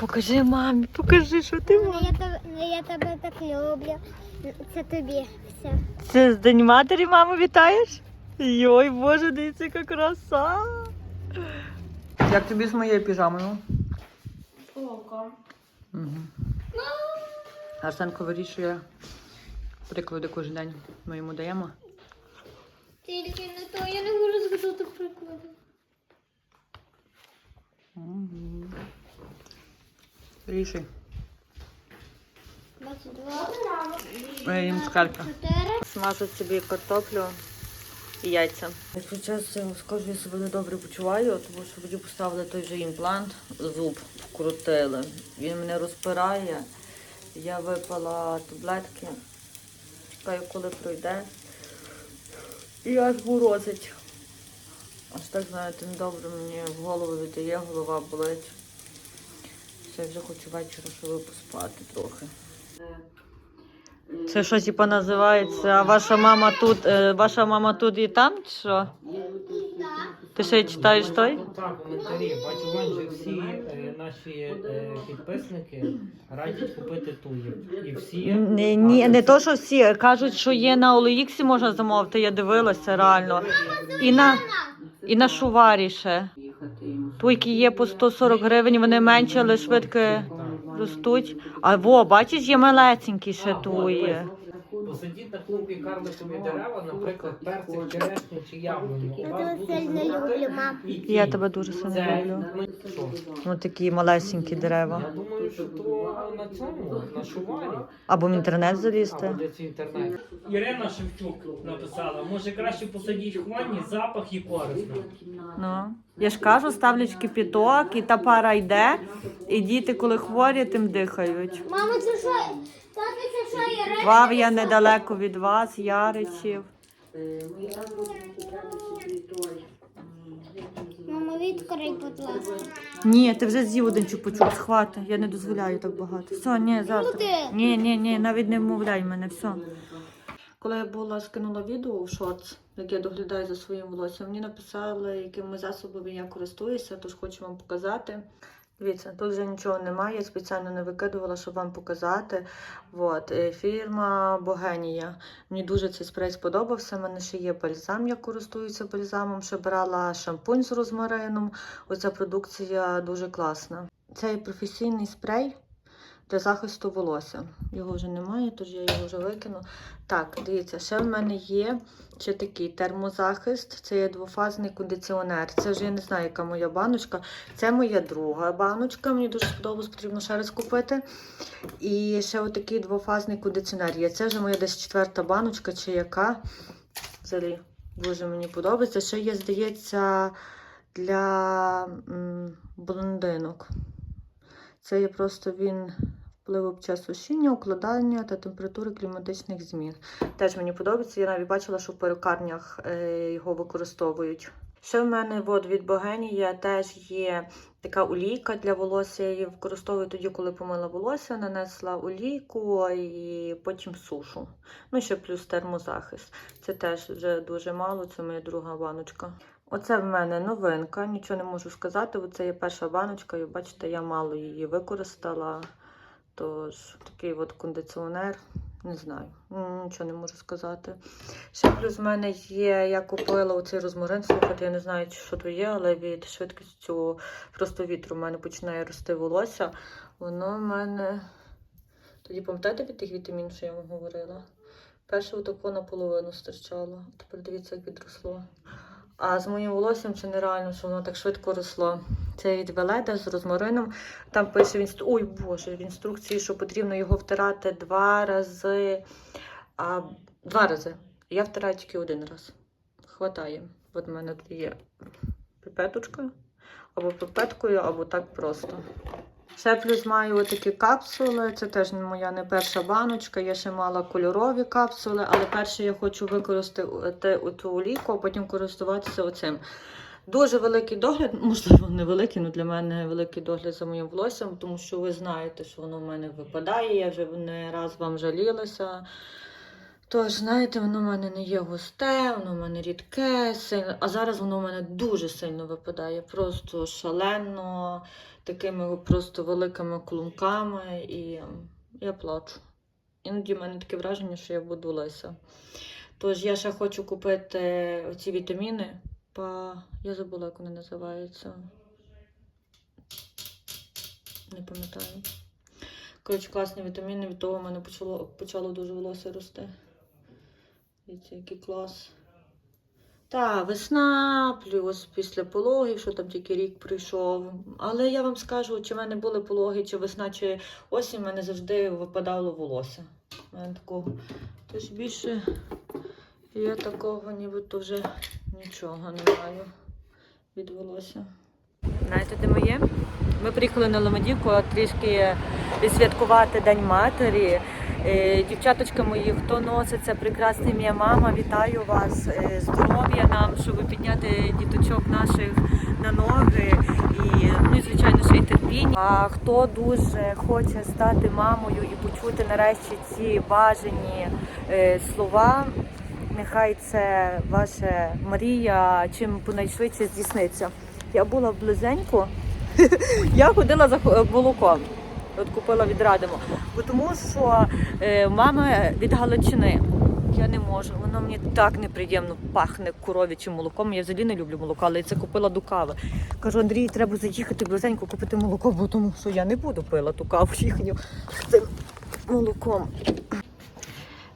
Покажи мамі, покажи, що ти Ну, Я тебе, я тебе так люблю. Це тобі все. Це з День матері маму вітаєш? Йой, боже, дивіться, яка краса. Як тобі з моєю піжамою? Око. Угу. Арсенко вирішує приклади кожен день. Ми йому даємо. Тільки не то, я не можу згадати приклади. Угу. Рішуй. 22, Е, їм скалька. 4. Смажу собі картоплю і яйця. Якщо чесно, скажу, я себе не добре почуваю, тому що мені поставили той же імплант, зуб вкрутили. Він мене розпирає. Я випила таблетки. Чекаю, коли пройде. І аж морозить. Аж так, знаєте, недобре мені в голову віддає, голова болить. Все, вже хочу вечора, щоб поспати трохи. Це що, типа, називається? А ваша мама тут, е, ваша мама тут і там, чи що? Ти ще читаєш той? Так, коментарі. Бачу, вон же всі е, наші е, підписники радять купити туїв. І всі. Ні, ні, не то, що всі. Кажуть, що є на OLX можна замовити, я дивилася реально. І на, і на шуварі ще. Туйки є по 140 гривень, вони менші, але швидко ростуть. А во, бачиш, є малесенькі ще туї. Посадіть на клумбі карликові дерева, наприклад, персик, черешню чи яблуню. Я тебе сильно люблю, мам. Я тебе дуже сильно люблю. ну, такі малесенькі дерева. Я думаю, що то на цьому, на шуварі. Або в інтернет Або залізти. десь в інтернеті. Ірина Шевчук написала, може краще посадіть хвойні, запах і корисно. Ну. Я ж кажу, ставлять кипіток, і та пара йде, і діти, коли хворі, тим дихають. Мама, це що? Тато, це що, Ірина? Вав я недалеко від вас, Яричів. Мама, відкрий, будь ласка. Ні, ти вже з'їв один чупа-чуп з хвати. Я не дозволяю так багато. Все, ні, завтра. Ні, ні, ні, навіть не вмовляй мене, все. Коли я була скинула відео в шорт, як я доглядаю за своїм волоссям, мені написали, якими засобами я користуюся, тож хочу вам показати. Дивіться, тут вже нічого немає, я спеціально не викидувала, щоб вам показати. От, е, фірма Богенія. Мені дуже цей спрей сподобався. У мене ще є бальзам, я користуюся бальзамом. Ще брала шампунь з розмарином. Оця продукція дуже класна. Цей професійний спрей для захисту волосся. Його вже немає, тож я його вже викину. Так, дивіться, ще в мене є ще такий термозахист. Це є двофазний кондиціонер. Це вже я не знаю, яка моя баночка. Це моя друга баночка. Мені дуже сподобалось, потрібно ще раз купити. І ще отакий двофазний кондиціонер є. Це вже моя десь четверта баночка, чи яка. Взагалі дуже мені подобається. Ще є, здається, для блондинок. Це є просто він впливу під час сушіння, укладання та температури кліматичних змін. Теж мені подобається. Я навіть бачила, що в перукарнях е, його використовують. Ще в мене от, від Богенія теж є така олійка для волосся. Я її використовую тоді, коли помила волосся, нанесла олійку і потім сушу. Ну, ще плюс термозахист. Це теж вже дуже мало, це моя друга баночка. Оце в мене новинка, нічого не можу сказати. Оце є перша баночка, і бачите, я мало її використала. Тож такий от кондиціонер, не знаю, нічого не можу сказати. Ще плюс в мене є, я купила оцей розмарин, слухайте, я не знаю, що то є, але від швидкістю просто вітру в мене починає рости волосся. Воно в мене. Тоді пам'ятаєте від тих вітамінів, що я вам говорила? Перше отако наполовину стирчало. Тепер дивіться, як відросло. А з моїм волоссям це нереально, що воно так швидко росло. Це від Веледа з розмарином. Там пише в інстру... Ой, Боже, в інструкції, що потрібно його втирати два рази. А, два рази. Я втираю тільки один раз. Хватає. От в мене тут є пипеточка. Або пипеткою, або так просто. Ще плюс маю отакі капсули. Це теж моя не перша баночка. Я ще мала кольорові капсули, але перше я хочу використати ту олійку, а потім користуватися оцим. Дуже великий догляд, можливо, не великий, але для мене великий догляд за моїм волоссям, тому що ви знаєте, що воно в мене випадає. Я вже не раз вам жалілася. Тож, знаєте, воно в мене не є густе, воно в мене рідке, сильно, а зараз воно в мене дуже сильно випадає. Просто шалено, такими просто великими клунками, і я плачу. Іноді в мене таке враження, що я буду лиса. Тож я ще хочу купити оці вітаміни. Па... Я забула, як вони називаються. Не пам'ятаю. Коротше, класні вітаміни, від того в мене почало, почало дуже волосся рости. Дивіться, який клас. Та, весна, плюс після пологів, що там тільки рік прийшов. Але я вам скажу, чи в мене були пологи, чи весна, чи осінь, в мене завжди випадало волосся. У мене такого. Тож більше я такого нібито вже нічого не маю від волосся. Знаєте, де ми є? Ми приїхали на Ломадівку трішки відсвяткувати День матері. Е, Дівчаточка мої, хто носить це прекрасне ім'я мама, вітаю вас. Е, Здоров'я нам, щоб підняти діточок наших на ноги. І, ну і звичайно, ще й терпіння. А хто дуже хоче стати мамою і почути нарешті ці бажані е, слова, нехай це ваша мрія чим понайшвидше здійсниться. Я була близенько. Я ходила за молоком. От купила від Радимо. Бо Тому що е, мама від Галичини. Я не можу, воно мені так неприємно пахне коров'ячим молоком. Я взагалі не люблю молоко, але я це купила до кави. Кажу, Андрій, треба заїхати близенько купити молоко, бо тому що я не буду пила ту каву їхню з цим молоком.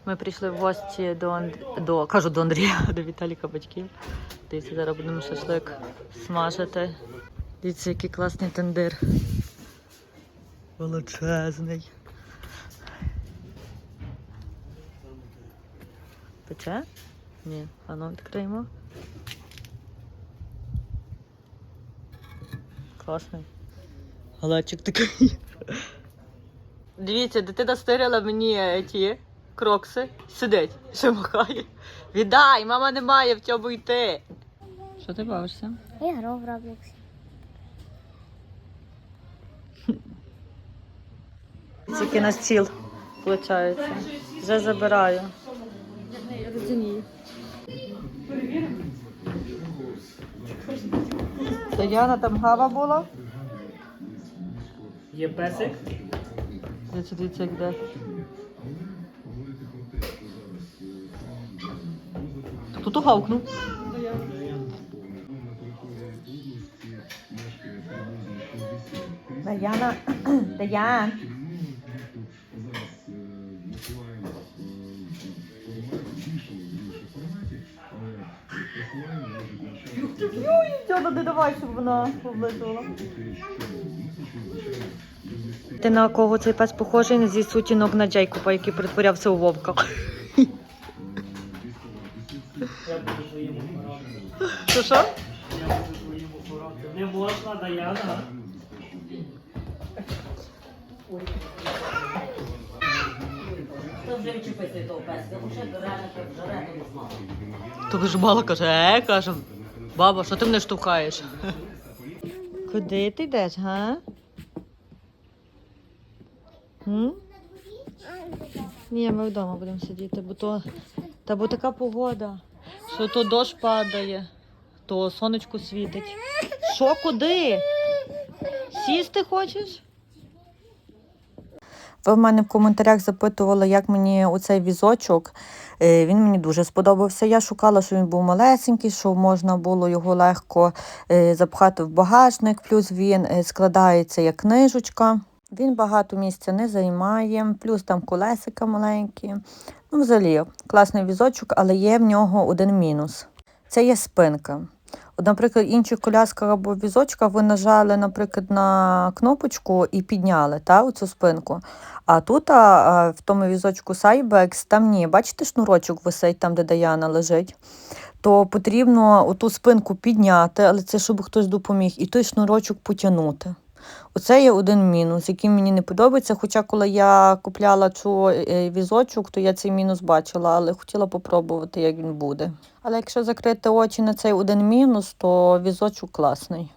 Ми прийшли в гості до, Анд- до кажу до Андрія, до Віталіка батьків. Дивіться, зараз будемо шашлик смажити. Дивіться, який класний тендир. Величезний. Пече? Ні, а ну відкриємо. Класний. Галачик такий. Дивіться, дитина стирила мені е, ті крокси. Сидить, ще махає. Віддай, мама не має в цьому йти. Що ти бавишся? Я грав в Roblox. Тільки на стіл, виходить. Вже забираю. То Яна там гава була? Є песик. Дивіться, дивіться, як де. Тут гавкнув. Даяна, Даян. Тьода, не давай, щоб вона облизувала. Ти на кого цей пес похожий зі сутінок на Джейкоба, який перетворявся у вовка. Що що? Не можна, Даяна. То дуже мало каже, е, каже, баба, що ти мене штовхаєш? Куди ти йдеш, га? Ні, ми вдома будемо сидіти, бо то та бо така погода, що то дощ падає, то сонечко світить. Що куди? Сісти хочеш? Ви в мене в коментарях запитували, як мені оцей візочок. Е, Він мені дуже сподобався. Я шукала, що він був малесенький, що можна було його легко е, запхати в багажник, плюс він е, складається як книжечка. Він багато місця не займає, плюс там колесика маленькі. Ну, взагалі, класний візочок, але є в нього один мінус. Це є спинка. Наприклад, інші коляска або візочках ви нажали, наприклад, на кнопочку і підняли та, оцю спинку. А тут, а, в тому візочку Cybex, там ні, бачите, шнурочок висить там, де Даяна лежить. То потрібно оту спинку підняти, але це щоб хтось допоміг, і той шнурочок потягнути. Оце є один мінус, який мені не подобається. Хоча, коли я купляла цю е, візочок, то я цей мінус бачила, але хотіла попробувати, як він буде. Але якщо закрити очі на цей один мінус, то візочок класний.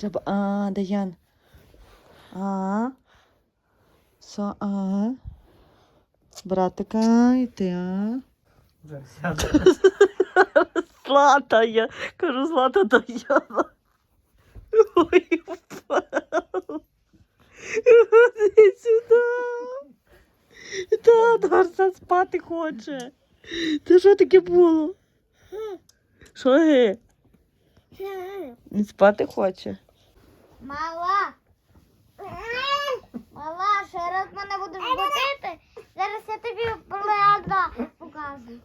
Треба. А, Даян. А. Со, а. Братика, і ти, а. Злата я. Кажу, Злата Даяна. Ой, впав. Іди сюди. Та, Дарса спати хоче. Це що таке було? Що ге? Він спати хоче. Мала. Мала, ще раз мене будеш будити. Зараз я тобі плеада покажу.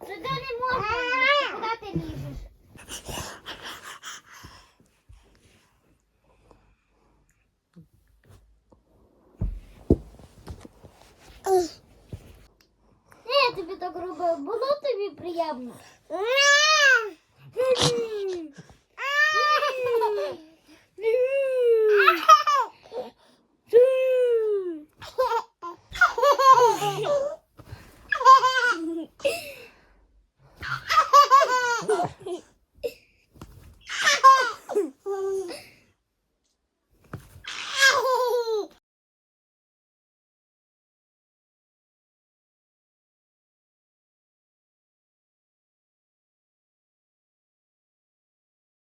Туди не можна, лізти. куди ти лізеш? Я тобі так робив, було тобі приємно.